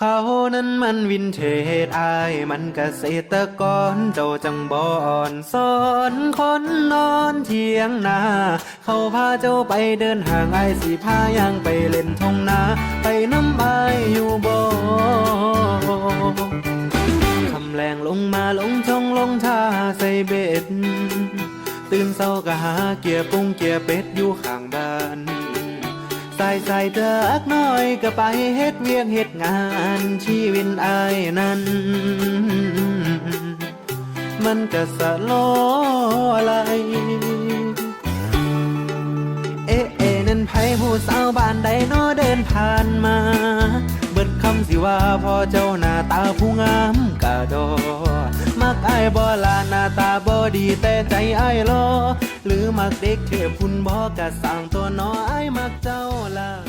เขานั้นมันวินเทจอายมันเกษตรกรเจ้าจังบอนสอนคนนอนเทียงนา เขาพาเจ้าไปเดินห่างไอสิพายังไปเล่นทงนา ไปน้ำไออยู่บ่คำแรงลงมาลงชงลงท่าใส่เบ็ด ตื่นเศร้าก็หาเกียร์ปุ้งเกียร์เป็ดอยู่ข้างบ้าน ใส่ใส่เธออักน้อยก็ไปเฮ็ดเวียกเฮ็ดงานชีวิตอายนั้น มันก็สะโลอะไรเอ๊ะเอ๊ะนั่นไผผู้สาวบ้านใดนอเดินผ่านมา เบิดคำสิว่าพอเจ้าหน้าตาผู้งามกะดอมักอายบ่ลาหน้าตาบ่ดีแต่ใจอายรอ หรือมักเด็กเทพคุณบ่กะสั่งตัวน้อยมักเจ้าล่ะ